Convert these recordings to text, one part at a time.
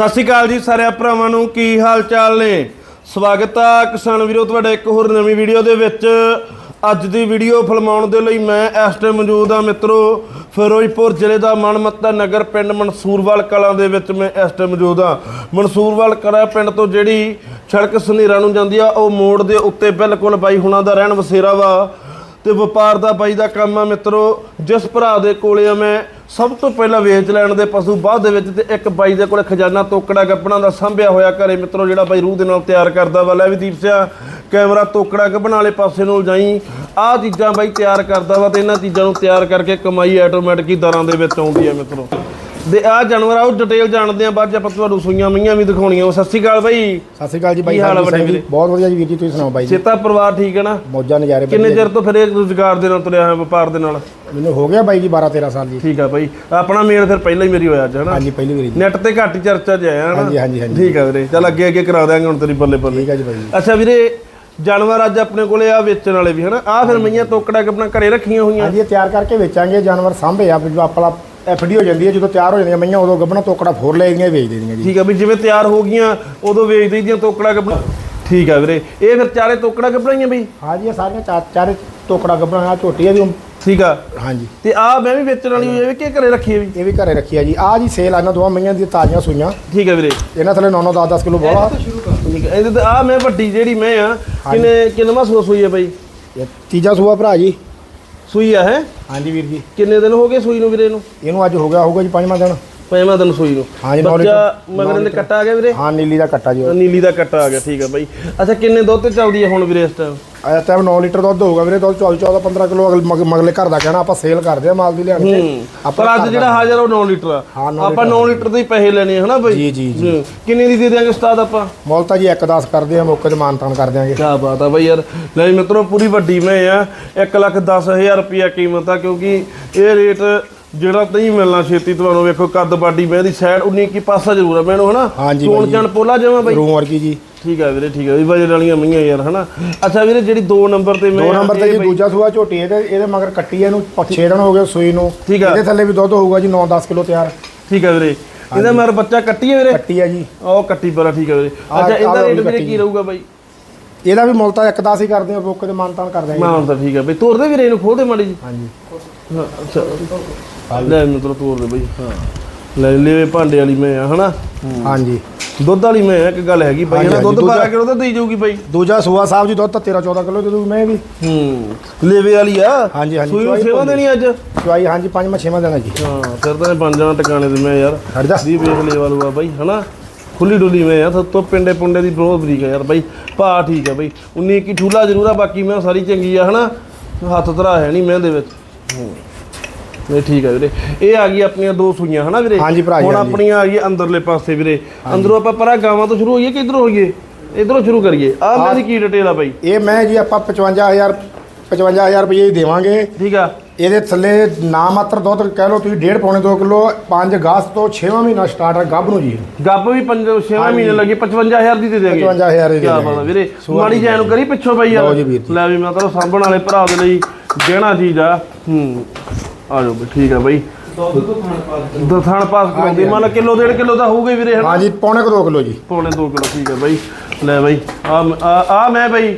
ਸਤਿ ਸ਼੍ਰੀ ਅਕਾਲ ਜੀ ਸਾਰਿਆਂ ਭਰਾਵਾਂ ਨੂੰ, ਕੀ ਹਾਲ ਚਾਲ ਨੇ? ਸਵਾਗਤ ਆ ਕਿਸਾਨ ਵੀਰੋ, ਤੁਹਾਡਾ ਇੱਕ ਹੋਰ ਨਵੀਂ ਵੀਡੀਓ ਦੇ ਵਿੱਚ। ਅੱਜ ਦੀ ਵੀਡੀਓ ਫਿਲਮਾਉਣ ਦੇ ਲਈ ਮੈਂ ਇਸ ਟਾਈਮ ਮੌਜੂਦ ਆ ਮਿੱਤਰੋ, ਫਿਰੋਜ਼ਪੁਰ ਜ਼ਿਲ੍ਹੇ ਦਾ ਮਨਮੱਤਾ ਨਗਰ ਪਿੰਡ ਮਨਸੂਰਵਾਲ ਕਲਾਂ ਦੇ ਵਿੱਚ ਮੈਂ ਇਸ ਟਾਈਮ ਮੌਜੂਦ ਆ ਮਨਸੂਰਵਾਲ ਕਲਾਂ ਪਿੰਡ ਤੋਂ ਜਿਹੜੀ ਸੜਕ ਸੁਨੀਰਾ ਨੂੰ ਜਾਂਦੀ ਆ, ਉਹ ਮੋੜ ਦੇ ਉੱਤੇ ਬਿਲਕੁਲ ਬਾਈ ਹੁਣਾਂ ਦਾ ਰਹਿਣ ਵਸੇਰਾ ਵਾ। ਤੇ ਵਪਾਰ ਦਾ ਬਾਈ ਦਾ ਕੰਮ ਆ ਮਿੱਤਰੋ, ਜਿਸ ਭਰਾ ਦੇ ਕੋਲੇ ਆ ਮੈਂ ਸਭ ਤੋਂ ਪਹਿਲਾਂ ਵੇਚ ਲੈਣ ਦੇ ਪਸ਼ੂ ਬਾਅਦ ਦੇ ਵਿੱਚ ਤੇ ਇੱਕ ਬਾਈ ਦੇ ਕੋਲੇ ਖਜ਼ਾਨਾ ਤੋਕੜਾ ਗੱਬਣਾ ਦਾ ਸੰਭਿਆ ਹੋਇਆ ਘਰੇ ਮਿੱਤਰੋ, ਜਿਹੜਾ ਬਾਈ ਰੂਹ ਦੇ ਨਾਲ ਤਿਆਰ ਕਰਦਾ ਵਾ। ਲੈ ਵੀ ਦੀਪ ਸਿਆ, ਕੈਮਰਾ ਤੋਕੜਾ ਗੱਬਣ ਵਾਲੇ ਪਾਸੇ ਨੂੰ ਜਾਈ। ਆਹ ਚੀਜ਼ਾਂ ਬਾਈ ਤਿਆਰ ਕਰਦਾ ਵਾ ਤੇ ਇਹਨਾਂ ਚੀਜ਼ਾਂ ਨੂੰ ਤਿਆਰ ਕਰਕੇ ਕਮਾਈ ਆਟੋਮੈਟਿਕ ਹੀ ਦਰਾਂ ਦੇ ਵਿੱਚ ਆਉਂਦੀ ਹੈ ਮਿੱਤਰੋ। ਦੇ ਆ ਜਾਨਵਰ ਆ ਉਹ ਡਿਟੇਲ ਜਾਣਦੇ ਆ ਬਾਅਦ ਚ ਆਪਾਂ ਤੁਹਾਨੂੰ ਸੂਈਆਂ ਮਈਆਂ ਵੀ ਦਿਖਾਉਣੀਆਂ। ਸਤਿ ਸ਼੍ਰੀ ਅਕਾਲ ਬਾਈ। ਸਤਿ ਸ਼੍ਰੀ ਅਕਾਲ ਜੀ ਬਾਈ ਕੀ ਹਾਲ ਆ ਵੱਡੇ? ਬਹੁਤ ਵਧੀਆ ਜੀ ਵੀਰ ਜੀ ਤੁਸੀਂ ਸੁਣਾਓ ਬਾਈ ਜੀ? ਚੇਤਾ ਪਰਿਵਾਰ ਠੀਕ ਹੈ ਨਾ? ਮੌਜਾਂ ਨਜ਼ਾਰੇ ਕਿੰਨੇ ਵਧੀਆ ਚਿਰ ਤੋਂ ਫਿਰ ਇਹ ਰੁਜ਼ਗਾਰ ਦੇ ਨਾਲ ਤੁਰਿਆ ਹੋਇਆ ਵਪਾਰ ਦੇ ਨਾਲ? ਜੀ। ਮੈਨੂੰ ਹੋ ਗਿਆ ਬਾਈ ਜੀ 12 13 ਸਾਲ ਜੀ। ਠੀਕ ਆ ਬਾਈ। ਆਪਣਾ ਮੇਲ ਫਿਰ ਪਹਿਲਾਂ ਹੀ ਮੇਰੀ ਹੋਇਆ ਅੱਜ ਹਨਾ? ਹਾਂਜੀ ਪਹਿਲੀ ਵਾਰੀ ਜੀ। ਨੈਟ ਤੇ ਘੱਟ ਹੀ ਚਰਚਾ ਚ ਆਇਆ ਹਨਾ? ਹਾਂਜੀ ਹਾਂਜੀ ਹਾਂਜੀ। ਠੀਕ ਆ ਵੀਰੇ। ਚੱਲ ਅੱਗੇ ਅੱਗੇ ਕਰਾ ਦਿਆਂਗੇ ਹੁਣ ਤੇਰੀ ਬੱਲੇ ਬੱਲੇ। ਠੀਕ ਆ ਜੀ ਬਾਈ ਜੀ। ਅੱਛਾ ਵੀਰੇ ਜਾਨਵਰ ਅੱਜ ਆਪਣੇ ਕੋਲੇ ਆ ਵੇਚਣ ਵਾਲੇ ਵੀ ਹਨਾ? ਆ ਫਿਰ ਮਈਆਂ ਤੋਕੜਾ ਕੇ ਆਪਣਾ ਘਰੇ ਰੱਖੀਆਂ ਹੋਈਆਂ? ਹਾਂਜੀ ਇਹ ਤਿਆਰ ਕਰਕੇ ਵੇਚਾਂਗੇ ਜਾਨਵਰ ਸਾਂਭੇ ਆ ਵੀ ਜੋ ਆਪਣਾ ਐਫਡੀ ਹੋ ਜਾਂਦੀ ਹੈ ਜਦੋਂ ਤਿਆਰ ਹੋ ਜਾਂਦੀਆਂ ਮਈਆਂ ਉਦੋਂ ਗੱਬਣਾ ਤੋਕੜਾ ਫੋਰ ਲੈ ਦੀਆਂ ਵੇਚ ਦੇਣੀਆਂ ਜੀ। ਠੀਕ ਆ ਵੀ ਜਿਵੇਂ ਤਿਆਰ ਹੋ ਗਈਆਂ ਉਦੋਂ ਵੇਚ ਦਈਦੀਆਂ ਤੋਕੜਾ ਆਪਣਾ ਠੀਕ ਆ ਵੀਰੇ ਇਹ ਫਿਰ ਚਾਰੇ ਤੋਕੜਾ ਬਣਾਈਆਂ ਬਈ? ਹਾਂਜੀ ਇਹ ਸਾਰੀਆਂ ਚਾਰ ਚਾਰੇ ਤੋਕੜਾ ਗੱਬਣਾ ਆ ਝੋਟੀ ਆ ਵੀ ਠੀਕ ਆ। ਹਾਂਜੀ ਤੇ ਆ ਮੈਂ ਵੀ ਵੇਚਣ ਵਾਲੀ ਹੋਈ ਆ ਵੀ ਕਿ ਘਰੇ ਰੱਖੀ ਆ ਵੀ ਇਹ ਵੀ ਘਰੇ ਰੱਖੀ ਆ ਜੀ। ਆ ਜੀ ਸੇਲ ਆ ਇਹਨਾਂ ਦੋਵਾਂ ਮਈਆਂ ਦੀਆਂ ਤਾਜ਼ੀਆਂ ਸੂਈਆਂ। ਠੀਕ ਆ ਵੀਰੇ। ਇਹਨਾਂ ਥੱਲੇ 9 9 10 10 ਕਿਲੋ ਬੋਲਾ ਠੀਕ ਆ ਇਹਦੇ ਤੇ ਆ ਮੈਂ ਵੱਡੀ ਜਿਹੜੀ ਮੈਂ ਆ ਕਿੰਨੇ ਕਿੰਨਵਾਂ ਸੂਆ ਸੂਈ ਆ ਬਈ? ਇਹ ਤੀਜਾ ਸੂਆ ਭਰਾ ਜੀ। ਸੂਈ ਆ ਹੈ? ਹਾਂਜੀ ਵੀਰ ਜੀ। ਕਿੰਨੇ ਦਿਨ ਹੋ ਗਏ ਸੂਈ ਨੂੰ ਵੀਰੇ ਨੂੰ? ਇਹਨੂੰ ਅੱਜ ਹੋ ਗਿਆ ਹੋਊਗਾ ਜੀ ਪੰਜਵਾਂ ਦਿਨ। ਪੰਜਵਾਂ ਦਿਨ ਸੂਈ ਨੂੰ। ਹਾਂਜੀ, ਨੌ ਬੱਚਾ ਲੀਟਰ- ਮਗਰ ਦੇ ਕੱਟਾ ਆ ਗਿਆ ਵੀਰੇ? ਹਾਂ ਨੀਲੀ ਦਾ ਕੱਟਾ ਜੀ ਨੀਲੀ ਦਾ ਕੱਟਾ ਆ ਗਿਆ ਠੀਕ ਆ ਬਾਈ। ਅੱਛਾ ਕਿੰਨੇ ਦੁੱਧ ਤੇ ਚੱਲਦੀ ਹੈ ਹੁਣ ਵੀਰੇ ਇਸ ਟਾਈਮ ਆਇਆ ਟਾਈਮ 9 ਲੀਟਰ ਦੁੱਧ ਹੋਊਗਾ ਵੀਰੇ ਦੁੱਧ 14 14 15 ਕਿਲੋ ਅਗਲ ਮਗ- ਮਗਲੇ ਘਰ ਦਾ ਕਹਿਣਾ ਆਪਾਂ ਸੇਲ ਕਰਦੇ ਆ ਮਾਲ ਦੀ ਲਿਆਣ ਕੇ ਪਰ ਅੱਜ ਜਿਹੜਾ ਹਾਜ਼ਰ ਉਹ 9 ਲੀਟਰ ਆ। ਹਾਂ, ਨੌ ਆਪਾਂ 9 ਲੀਟਰ ਦੇ ਹੀ ਪੈਸੇ ਲੈਣੇ ਆ ਹਨਾ ਬਾਈ? ਜੀ, ਜੀ। ਕਿੰਨੇ ਦੀ ਦੇ ਦਿਆਂਗੇ ਉਸਤਾਦ ਆਪਾਂ? ਮੁੱਲ ਤਾਂ ਜੀ 1 10 ਕਰਦੇ ਆ ਮੌਕੇ ਤੇ ਮਾਨ ਤਾਨ ਕਰ ਦਿਆਂਗੇ। ਕੀ ਬਾਤ ਆ ਬਾਈ ਯਾਰ। ਲੈ ਮਿੱਤਰੋ ਪੂਰੀ ਵੱਡੀ ਮੈਂ ਆ। 1 ਲੱਖ 10000 ਰੁਪਿਆ ਕੀਮਤ ਆ ਕਿਉਂਕਿ ਇਹ ਰੇਟ ਜਿਹੜਾ ਨਹੀਂ ਮਿਲਣਾ ਛੇਤੀ ਤੁਹਾਨੂੰ ਵੇਖੋ ਕੱਦ ਬਾਡੀ ਮੈਂ ਦੀ ਸਾਈਡ 19 ਕੀ ਪਾਸਾ ਜ਼ਰੂਰ ਆ ਮੈਨੂੰ ਹਨਾ? ਹਾਂਜੀ ਚੋਣ ਪੋਲਾ ਜਾਵਾਂ ਬਾਈ। ਰੂਮ ਵਰਗੀ ਜੀ। ਠੀਕ ਆ ਵੀਰੇ ਠੀਕ ਆ। ਵੀ ਵਜਨ ਵਾਲੀਆਂ ਮਈਆਂ ਯਾਰ ਹਨਾ? ਅੱਛਾ ਵੀਰੇ ਜਿਹੜੀ 2 ਨੰਬਰ ਤੇ ਮੈਂ ਦੋ ਨੰਬਰ ਤੇ ਜੀ ਦੂਜਾ ਸੂਆ ਝੋਟੀ ਇਹਦੇ ਇਹਦੇ ਮਗਰ ਕੱਟੀ ਆ, ਇਹਨੂੰ 6 ਦਿਨ ਹੋ ਗਏ ਸੂਈ ਨੂੰ। ਆ। ਇਹਦੇ ਥੱਲੇ ਵੀ ਦੁੱਧ ਹੋਊਗਾ ਜੀ 9 10 ਕਿਲੋ ਤਿਆਰ। ਠੀਕ ਆ ਵੀਰੇ। ਇਹਦਾ ਮੇਰਾ ਬੱਚਾ ਕੱਟੀ ਆ ਵੀਰੇ? ਕੱਟੀ ਆ ਜੀ। ਉਹ ਕੱਟੀ ਪਰਾ ਠੀਕ ਆ ਵੀਰੇ। ਅੱਛਾ ਇਹਦਾ ਰੇਟ ਵੀਰੇ ਕੀ ਰਹੂਗਾ ਬਾਈ? ਇਹਦਾ ਵੀ ਮੁੱਲ ਤਾਂ 1 10 ਹੀ ਕਰਦੇ ਆ ਮੌਕੇ ਤੇ ਮਾਨ ਤਾਨ ਕਰ ਦਿਆਂਗੇ ਮੈਂ ਹੁਣ ਤਾਂ ਠੀਕ ਆ। ਬਈ ਤੋਰਦੇ ਵੀਰੇ ਇਹਨੂੰ ਖੋਲਦੇ ਮਾੜੀ ਜੀ ਹਾਂਜੀ। ਅੱਛਾ। ਲੈ ਮਿੱਤਰੋ ਤੋਰ ਦੇ ਬਈ। ਹਾਂ। ਲੈ ਲੈ ਭਾਂਡੇ ਵਾਲੀ ਮੈਂ ਆ ਹਨਾ? ਹਾਂਜੀ। ਦੁੱਧ ਵਾਲੀ ਮੈਂ ਆ, ਇੱਕ ਗੱਲ ਹੈਗੀ ਬਾਈ ਹਨਾ? ਦੁੱਧ ਹਾਂਜੀ, 12 ਦੁੱਧ- ਕਿਲੋ ਤਾਂ ਦੇਈ ਜਾਊਗੀ ਬਾਈ। ਦੂਜਾ ਸੂਆ ਸਾਹਿਬ ਜੀ ਦੁੱਧ ਤਾਂ 13 14 ਕਿਲੋ ਦੇ ਦੂ ਮੈਂ ਵੀ। ਹੂੰ। ਲੇਵੇ ਵਾਲੀ ਆ? ਹਾਂਜੀ, ਹਾਂਜੀ, ਸੂਈ ਨੂੰ ਸੇਵਾ। ਦੇਣੀ ਅੱਜ? ਚੁਆਈ ਹਾਂਜੀ ਪੰਜਵਾਂ ਛੇਵਾਂ ਆ ਜੀ। ਹਾਂ ਫਿਰ ਤਾਂ ਇਹ ਬਣ ਜਾਣਾ ਟਿਕਾਣੇ ਤੇ ਮੈਂ ਯਾਰ। ਹਟ ਜਾ। ਦੀ ਵੇਖ ਲੈ ਵਾਲੂ ਆ ਬਾਈ ਹਨਾ? ਖੁੱਲੀ ਡੁੱਲੀ ਮੈਂ ਆ ਤੋਂ ਪਿੰਡੇ ਪੁੰਡੇ ਦੀ ਬਹੁਤ ਬਰੀਕ ਆ ਯਾਰ ਬਾਈ। ਭਾ ਠੀਕ ਆ ਬਾਈ। 19 ਕੀ ਠੂਲਾ ਜ਼ਰੂਰ ਆ ਬਾਕੀ ਮੈਂ ਸਾਰੀ ਚੰਗੀ ਆ ਹਨਾ? ਹੱਥ ਧਰਾ ਹੈ ਨਹੀਂ ਮੈਂ ਦੇ ਵਿੱਚ। ਹੂੰ। ਇਹ ਠੀਕ ਆ ਵੀਰੇ। ਇਹ ਆ ਗਈ ਆਪਣੀਆਂ ਦੋ ਸੂਈਆਂ ਹਨਾ ਵੀਰੇ? ਹਾਂਜੀ ਭਰਾ ਜੀ, ਹੁਣ ਹਾਂਜੀ। ਆਪਣੀਆਂ ਆ ਗਈ ਅੰਦਰਲੇ ਪਾਸੇ ਵੀਰੇ। ਅੰਦਰੋਂ ਆਪਾਂ ਪਰਾਂ ਗਾਵਾਂ ਤੋਂ ਸ਼ੁਰੂ ਹੋਈਏ ਕਿ ਇਧਰੋਂ ਹੋਈਏ? ਇਧਰੋਂ ਸ਼ੁਰੂ ਕਰੀਏ। ਆ ਮੈਂ ਦੀ ਕੀ ਡਿਟੇਲ ਆ ਬਾਈ? ਇਹ ਮੈਂ ਜੀ ਆਪਾਂ 55000 55000 ਰੁਪਏ ਹੀ ਦੇਵਾਂਗੇ। ਠੀਕ ਆ। ਇਹਦੇ ਥੱਲੇ ਨਾ ਮਾਤਰ ਦੁੱਧ ਕਹਿ ਲਓ ਤੁਸੀਂ 1.5 ਪੌਣੇ 2 ਕਿਲੋ 5 ਅਗਸਤ ਤੋਂ 6ਵਾਂ ਮਹੀਨਾ ਸਟਾਰਟ ਹੈ ਗੱਭ ਨੂੰ ਜੀ। ਗੱਪ ਵੀ 5 6 ਮਹੀਨੇ ਲੱਗੇ 55000 ਦੀ ਦੇ ਦੇਗੇ। 55000 ਦੀ ਦੇ। ਬਾਤ ਆ ਵੀਰੇ। ਮਾੜੀ ਜੈਨ ਕਰੀ ਪਿੱਛੋਂ ਲਓ ਯਾਰ। ਜੀ ਵੀਰ ਜੀ। ਲੈ ਵੀ ਮੈਂ ਤਾਂ ਸਾਂਭਣ ਵਾਲੇ ਭਰਾ ਦੇ ਲਈ ਦੇਣਾ ਚੀਜ਼ ਆ। ਹੂੰ। ਆ ਜਾਓ ਬਈ ਠੀਕ ਆ ਬਈ। ਦਥਾਣ ਪਾਸ ਕਰਾਉਂਦੀ ਮੰਨ ਕਿਲੋ ਡੇਢ ਕਿਲੋ ਦਾ ਹੋਊਗਾ ਹੀ ਵੀਰੇ ਹਾਂਜੀ ਪੌਣੇ 2 ਕਿਲੋ ਜੀ। ਪੌਣੇ 2 ਕਿਲੋ ਠੀਕ ਆ ਬਈ। ਲੈ ਬਈ ਆ ਆ ਮੈਂ ਬਈ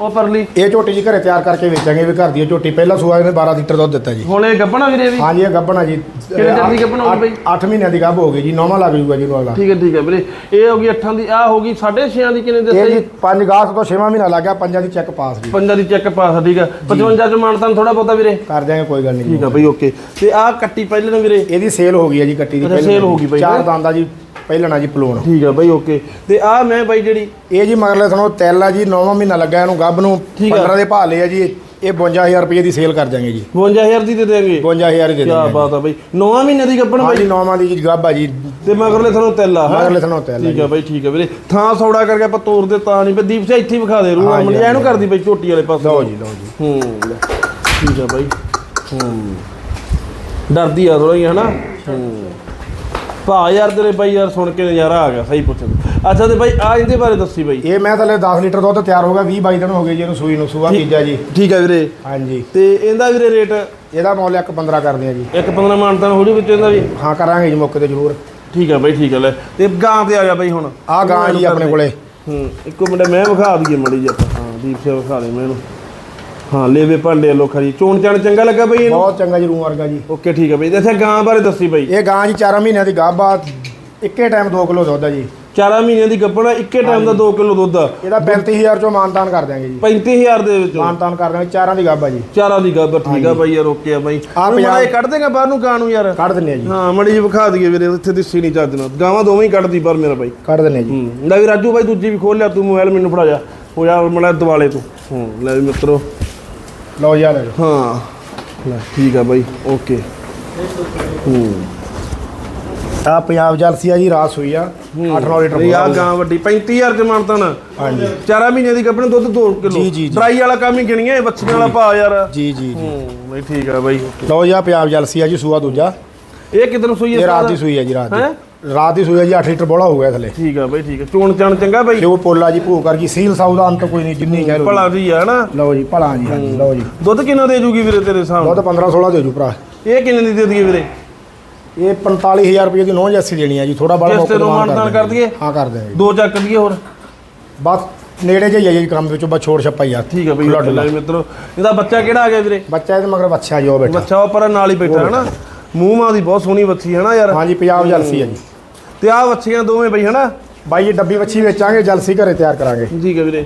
ਉਹ ਪਰਲੀ ਇਹ ਝੋਟੀ ਜੀ ਘਰੇ ਤਿਆਰ ਕਰਕੇ ਵੇਚਾਂਗੇ ਵੀ ਘਰ ਦੀ ਇਹ ਝੋਟੀ ਪਹਿਲਾ ਸੂਆ ਇਹਨੇ 12 ਲੀਟਰ ਦੁੱਧ ਦਿੱਤਾ ਜੀ। ਹੁਣ ਇਹ ਗੱਬਣਾ ਵੀਰੇ ਵੀ? ਹਾਂਜੀ ਇਹ ਗੱਭਣਾ ਜੀ। ਕਿੰਨੇ ਚਿਰ ਦੀ ਗੱਭਣ ਹੋ ਗਈ ਬਈ? 8 ਮਹੀਨਿਆਂ ਦੀ ਗੱਭ ਹੋ ਗਈ ਜੀ ਨੌਵਾਂ ਲੱਗ ਜੂਗਾ ਜੀ ਵਾਲਾ ਠੀਕ ਹੈ ਠੀਕ ਹੈ ਵੀਰੇ। ਇਹ ਹੋ ਗਈ 8 ਦੀ ਆ ਹੋ ਗਈ 6.5 ਦੀ ਕਿੰਨੇ ਦਿੱਤੇ ਜੀ 5 ਅਗਸਤ ਤੋਂ 6ਵਾਂ ਮਹੀਨਾ ਲੱਗ ਗਿਆ ਪੰਜਾਂ ਦੀ ਚੈੱਕ ਪਾਸ ਜੀ। ਪੰਜਾਂ ਦੀ ਚੈੱਕ ਪਾਸ ਠੀਕ ਆ 55 ਚ ਮਾਨਤਾਨ ਥੋੜਾ ਬਹੁਤਾ ਵੀਰੇ? ਕਰ ਦਿਆਂਗੇ ਕੋਈ ਗੱਲ ਨਹੀਂ। ਠੀਕ ਆ ਬਈ ਓਕੇ। ਤੇ ਆ ਕੱਟੀ ਪਹਿਲੇ ਨੂੰ ਵੀਰੇ? ਇਹਦੀ ਸੇਲ ਹੋ ਗਈ ਹੈ ਜੀ ਕੱਟੀ ਦੀ ਪਹਿਲਾਂ sale ਹੋ ਗਈ ਬਾਈ, ਚਾਰ ਹੈਂ? ਦੰਦਾਂ ਜੀ ਪਹਿਲਣਾ ਜੀ ਪਲੂਣ। ਠੀਕ ਆ ਬਈ ਓਕੇ ਤੇ ਆ ਮੈਂ ਬਾਈ ਜਿਹੜੀ ਇਹ ਜੀ ਮਗਰਲੇ ਤੁਹਾਨੂੰ ਤੈਲ ਆ ਜੀ 9ਵਾਂ ਮਹੀਨਾ ਲੱਗਾ ਇਹਨੂੰ ਗੱਭ ਨੂੰ। ਠੀਕ ਆ। 15 ਦੇ ਭਾਅ ਲਏ ਆ ਜੀ ਇਹ 52000 ਰੁਪਏ ਦੀ ਸੇਲ ਕਰ ਦਿਆਂਗੇ ਜੀ। 52000 ਦੀ ਦੇ ਦੇਾਂਗੇ 52000 ਹੀ ਦੇ ਕੀ ਬਾਤ ਆ ਬਈ। 9 ਮਹੀਨੇ ਦੀ ਗੱਬਣ ਬਾਈ। 9ਵਾਂ ਦੀ ਜੀ ਗੱਭ ਆ ਜੀ। ਤੇ ਮਗਰਲੇ ਤੁਹਾਨੂੰ ਤੈਲਾ ਹੈ? ਮਗਰਲੇ ਤੁਹਾਨੂੰ ਤੈਲ ਆ ਠੀਕ ਆ ਬਈ ਠੀਕ ਆ ਵੀਰੇ। ਥਾਂ ਸੌੜਾ ਕਰਕੇ ਆਪਾਂ ਤੋਰ ਦੇ ਤਾਂ ਨਹੀਂ। ਬਈ ਦੀਪ ਸਿੰਘ ਇੱਥੇ ਹੀ ਵਿਖਾ ਦੇ ਰੂ ਅਮਲੀ ਇਹਨੂੰ ਕਰਦੀ ਬਈ ਝੋਟੀ ਵਾਲੇ ਪਾਸੇ। ਲਓ ਜੀ ਲਓ ਜੀ। ਹੂੰ ਲੈ, ਠੀਕ ਆ ਬਾਈ। ਹੂੰ। ਡਰਦੀ ਆ ਥੋੜਾ ਜਿਹਾ ਹਨਾ? ਹੂੰ। ਭਾ ਯਾਰ ਤੇਰੇ ਬਾਈ ਯਾਰ ਸੁਣ ਕੇ ਨਜ਼ਾਰਾ ਆ ਗਿਆ ਸਹੀ ਪੁੱਛ ਅੱਛਾ ਤੇ ਬਾਈ ਆ ਇਹਦੇ ਬਾਰੇ ਦੱਸੀ ਬਾਈ। ਇਹ ਮੈਂ ਥੱਲੇ 10 ਲੀਟਰ ਦੁੱਧ ਤਿਆਰ ਹੋ ਗਿਆ 20 22 ਦਿਨ ਹੋ ਗਏ ਜੀ ਇਹਨੂੰ ਸੂਈ ਨੂੰ ਸੂਆ ਤੀਜਾ ਜੀ। ਠੀਕ ਆ ਵੀਰੇ। ਹਾਂਜੀ। ਤੇ ਇਹਦਾ ਵੀਰੇ ਰੇਟ? ਇਹਦਾ ਮੁੱਲ ਇੱਕ 15 ਕਰਦੇ ਆ ਜੀ। ਇੱਕ 15 ਮਾਨਤਾਨ ਹੋ ਜੂ ਵਿੱਚ ਇਹਦਾ ਵੀ? ਹਾਂ ਕਰਾਂਗੇ ਜੀ ਮੌਕੇ ਤੇ ਜ਼ਰੂਰ। ਠੀਕ ਆ ਬਾਈ ਠੀਕ ਆ ਲੈ। ਤੇ ਗਾਂ ਤੇ ਆ ਜਾ ਬਾਈ ਹੁਣ। ਆ ਗਾਂ ਜੀ ਆਪਣੇ ਕੋਲੇ। ਹੂੰ ਇੱਕੋ ਮਿੰਟ ਮੈਂ ਵਿਖਾ ਦਈਏ ਮੜੀ ਜੀ ਆਪਾਂ। ਹਾਂ ਦੀਪ ਸਿੰਘ ਵਿਖਾ ਦੇ ਮੈਨੂੰ ਹਾਂ ਲੇਵੇ ਭਾਂਡੇ ਲੋ ਖਰੀ ਚੋਣ ਚਾਣ ਚੰਗਾ ਲੱਗਾ ਬਈ ਇਹਨੂੰ? ਬਹੁਤ ਚੰਗਾ ਜੀ ਰੂਮ ਵਰਗਾ ਜੀ। ਓਕੇ ਠੀਕ ਆ ਬਈ। ਇੱਥੇ ਗਾਂ ਬਾਰੇ ਦੱਸੀ ਬਈ। ਇਹ ਗਾਂ ਜੀ 4 ਮਹੀਨਿਆਂ ਦੀ ਗਾਂ ਬਾਅਦ ਇੱਕੇ ਟਾਈਮ 2 ਕਿਲੋ ਦੁੱਧ ਆ ਜੀ। ਚਾਰਾਂ ਮਹੀਨਿਆਂ ਦੀ ਗੱਪਣਾ ਇੱਕੇ ਟਾਈਮ ਦਾ 2 ਕਿਲੋ ਦੁੱਧ ਇਹਦਾ 35000 ਚੋਂ ਮਾਨਤਾਨ ਕਰ ਦਿਆਂਗੇ ਜੀ। 35000 ਦੇ ਵਿੱਚੋਂ? ਮਾਨਤਾਨ ਕਰ ਦਿਆਂਗੇ ਚਾਰਾਂ ਦੀ ਗੱਬ ਜੀ। ਚਾਰਾਂ ਦੀ ਗੱਬ ਠੀਕ ਆ ਬਾਈ ਯਾਰ ਓਕੇ ਆ ਬਾਈ। ਆ ਪੰਜਾਹ- ਕੱਢ ਦੇਗਾ ਬਾਹਰ ਨੂੰ ਗਾਂ ਨੂੰ ਯਾਰ। ਕੱਢ ਦਿੰਨੇ ਆ ਜੀ। ਹਾਂ ਮੜੀ ਜੀ ਵਿਖਾ ਦਈਏ ਵੀਰੇ ਇੱਥੇ ਦਿਸੀ ਨਹੀਂ ਚੱਜ ਨਾਲ। ਗਾਵਾਂ ਦੋਵੇਂ ਹੀ ਕੱਢਦੀ ਪਰ ਮੇਰਾ ਬਾਈ। ਕੱਢ ਦਿੰਨੇ ਆ ਜੀ। ਹੂੰ ਲੈ ਵੀ ਰਾਜੂ ਬਾਈ ਦੂਜੀ ਵੀ ਖੋਲ ਲਿਆ ਤੂੰ ਮੋਬਾਈਲ ਮੈਨੂੰ ਫੜਾ ਜਾ। ਹੋ ਜਾ ਮੜਾ ਦਿਵਾਲੇ ਤੂੰ। ਹੂੰ ਲੈ ਵੀ ਮਿੱਤਰੋ। ਲਓ ਆ ਲੈ ਲਓ ਹਾਂ। ਲੈ। ਠੀਕ ਆ ਬਾਈ ਓਕੇ। ਹੂੰ। ਆ ਪੰਜਾਬ ਜਲਸੀ ਆ ਜੀ ਰਾਤ ਸੂਈ ਆ। 8-9 ਲੀਟਰ ਆ ਗਾਂ ਵੱਡੀ 35000 ਚ ਮਾਨਤਾ ਨਾ। ਹਾਂਜੀ। ਚਾਰਾਂ ਮਹੀਨੇ ਦੀ ਕੱਪੜੇ ਦੁੱਧ 2 ਕਿਲੋ। ਜੀ, ਜੀ, ਜੀ। ਡਰਾਈ ਵਾਲਾ ਕੰਮ ਹੀ ਗਿਣੀਆਂ ਇਹ ਬੱਚੀਆਂ ਵਾਲਾ ਭਾ ਯਾਰ। ਜੀ ਜੀ ਜੀ। ਹੂੰ ਨਹੀਂ ਠੀਕ ਆ ਬਾਈ। ਲਓ ਜੀ ਪੰਜਾਬ ਜਲਸੀ ਆ ਜੀ ਸੂਆ ਦੂਜਾ। ਇਹ ਕਿਦਨ ਸੋਈ ਇਹ ਰਾਤ ਦੀ ਸੂਈ ਆ ਜੀ ਰਾਤ ਹੈਂ? ਰਾਤ ਦੀ ਸੂਈ ਆ ਜੀ 8 ਲੀਟਰ ਬੋਲਾ ਹੋ ਗਿਆ ਥਲੇ। ਠੀਕ ਆ ਬਾਈ ਠੀਕ ਆ। ਚੋਣ ਚਾਣ ਚੰਗਾ ਬਾਈ? ਜੋ ਪੋਲਾ ਜੀ ਭੂ ਕਰ ਗਈ ਸੀਲ ਸਾਊ ਦਾ ਅੰਤ ਕੋਈ ਨਹੀਂ ਜਿੰਨੀ ਕਹਿ ਲਓ ਭਲਾ ਜੀ ਆ ਹਨਾ? ਜੀ। ਲਓ ਜੀ ਭਲਾ ਜੀ ਹਾਂਜੀ ਲਓ ਜੀ। ਦੁੱਧ ਕਿੰਨਾ ਦੇ ਜੂਗੀ ਵੀਰੇ ਤੇਰੇ ਸਾਹਮਣੇ ਦੁੱਧ 15 16 ਦੇ ਜੂ ਭਰਾ। ਇਹ ਕਿੰਨੇ ਦੀ ਦੇ ਦਈਏ ਵੀਰੇ? ਇਹ 45000 ਰੁਪਏ ਦੀ ਨੌ ਜੈਸੀ ਦੇਣੀ ਆ ਜੀ ਥੋੜਾ ਬੜਾ ਨੂੰ ਮਾਨਤਾਨ ਕਰ ਦਈਏ ਹਾਂ ਕਰ ਦਿਆਂਗੇ ਦੋ ਚੱਕ ਦਈਏ ਹੋਰ। ਬਸ ਨੇੜੇ ਜੀ ਕੰਮ ਵਿੱਚੋਂ ਬਸ ਛੋੜ ਛੱਪਾ ਹੀ ਆ। ਠੀਕ ਆ ਬਈ। ਲੈ ਮਿੱਤਰੋ। ਇਹਦਾ ਬੱਚਾ ਕਿਹੜਾ ਆ ਗਿਆ ਵੀਰੇ? ਬੱਚਾ ਇਹਦੇ ਮਗਰ ਬੱਚਾ ਜੀ ਬੈਠਾ। ਬੱਚਾ ਉਹ ਪਰ ਨਾਲ ਹੀ ਬੈਠਾ ਹੈ ਨਾ ਮੂੰਹ ਮਾਂ ਦੀ ਬਹੁਤ ਸੋਹਣੀ ਬੱਚੀ ਹੈ ਨਾ ਯਾਰ। ਹਾਂਜੀ ਪੰਜਾਬ ਜਲਸੀ ਆ ਜੀ। ਤੇ ਆਹ ਬੱਚੀਆਂ ਦੋਵੇਂ ਬਈ ਹਨਾ? ਬਾਈ ਇਹ ਡੱਬੀ ਵੱਛੀ ਵੇਚਾਂਗੇ ਜਲਸੀ ਘਰੇ ਤਿਆਰ ਕਰਾਂਗੇ। ਠੀਕ ਹੈ ਵੀਰੇ।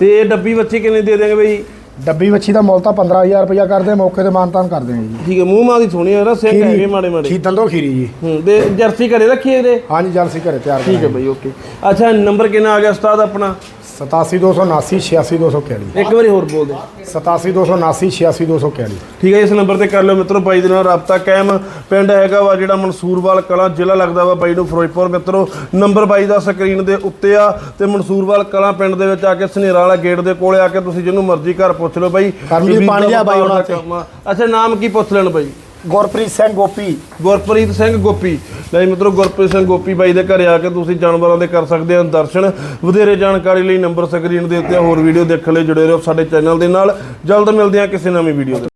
ਤੇ ਇਹ ਡੱਬੀ ਬੱਚੀ ਕਿੰਨੇ ਦੇ ਦੇਂਗੇ ਬਈ? ਡੱਬੀ ਵੱਛੀ ਦਾ ਮੁੱਲ ਤਾਂ 15000 ਰੁਪਇਆ ਕਰਦੇ ਮੌਕੇ ਤੇ ਮਾਨਤਾਨ ਕਰ ਦੇਣਗੇ ਜੀ। ਠੀਕ ਹੈ ਮੂੰਹ ਮਾਂ ਦੀ ਸੋਹਣੀ ਹੈ ਸਿੱਕ ਹੈਗੇ ਮਾੜੇ ਮਾੜੇ। ਖੀ ਦੰਦੋ ਖੀਰੀ ਜੀ। ਹੂੰ ਤੇ ਜਰਸੀ ਘਰੇ ਰੱਖੀ ਇਹਦੇ ਹਾਂਜੀ ਜਲਸੀ ਘਰੇ ਤਿਆਰ ਠੀਕ ਹੈ ਬਈ ਓਕੇ। ਅੱਛਾ ਨੰਬਰ ਕਿੰਨਾ ਆ ਗਿਆ ਉਸਤਾਦ ਆਪਣਾ? 87279 86241 ਇੱਕ ਵਾਰੀ ਹੋਰ ਬੋਲ ਦੇ। 87279 86241 ਠੀਕ ਹੈ ਇਸ ਨੰਬਰ ਤੇ ਕਰ ਲਿਓ ਮਿੱਤਰੋ ਬਾਈ ਦੇ ਨਾਲ ਰਾਬਤਾ ਕਾਇਮ। ਪਿੰਡ ਹੈਗਾ ਵਾ ਜਿਹੜਾ ਮਨਸੂਰਵਾਲ ਕਲਾਂ ਜ਼ਿਲ੍ਹਾ ਲੱਗਦਾ ਵਾ ਬਾਈ ਨੂੰ ਫਿਰੋਜ਼ਪੁਰ। ਮਿੱਤਰੋ ਨੰਬਰ ਬਾਈ ਦਾ ਸਕਰੀਨ ਦੇ ਉੱਤੇ ਆ ਤੇ ਮਨਸੂਰਵਾਲ ਕਲਾਂ ਪਿੰਡ ਦੇ ਵਿੱਚ ਆ ਕੇ ਸਨੇਰਾ ਵਾਲਾ ਗੇਟ ਦੇ ਕੋਲੇ ਆ ਕੇ ਤੁਸੀਂ ਜਿਹਨੂੰ ਮਰਜ਼ੀ ਘਰ ਪੁੱਛ ਲਓ ਬਾਈ। ਕਰਮਜੀਤ ਲਿਆ ਬਾਈ ਉਹਨਾਂ ਤੇ। ਅੱਛਾ ਨਾਮ ਕੀ ਪੁੱਛ ਲੈਣ ਬਾਈ? ਗੁਰਪ੍ਰੀਤ ਸਿੰਘ ਗੋਪੀ। ਗੁਰਪ੍ਰੀਤ ਸਿੰਘ ਗੋਪੀ। ਲੈ ਮਿੱਤਰੋ, ਗੁਰਪ੍ਰੀਤ ਸਿੰਘ ਗੋਪੀ ਬਾਈ ਦੇ ਘਰੇ ਆ ਕੇ ਤੁਸੀਂ ਜਾਨਵਰਾਂ ਦੇ ਕਰ ਸਕਦੇ ਹੋ ਦਰਸ਼ਨ। ਵਧੇਰੇ ਜਾਣਕਾਰੀ ਲਈ ਨੰਬਰ ਸਕਰੀਨ ਦੇ ਉੱਤੇ ਹੋਰ ਵੀਡੀਓ ਦੇਖਣ ਲਈ ਜੁੜੇ ਰਹੋ ਸਾਡੇ ਚੈਨਲ ਦੇ ਨਾਲ। ਜਲਦ ਮਿਲਦੇ ਹਾਂ ਕਿਸੇ ਨਵੀਂ ਵੀਡੀਓ ਦੇ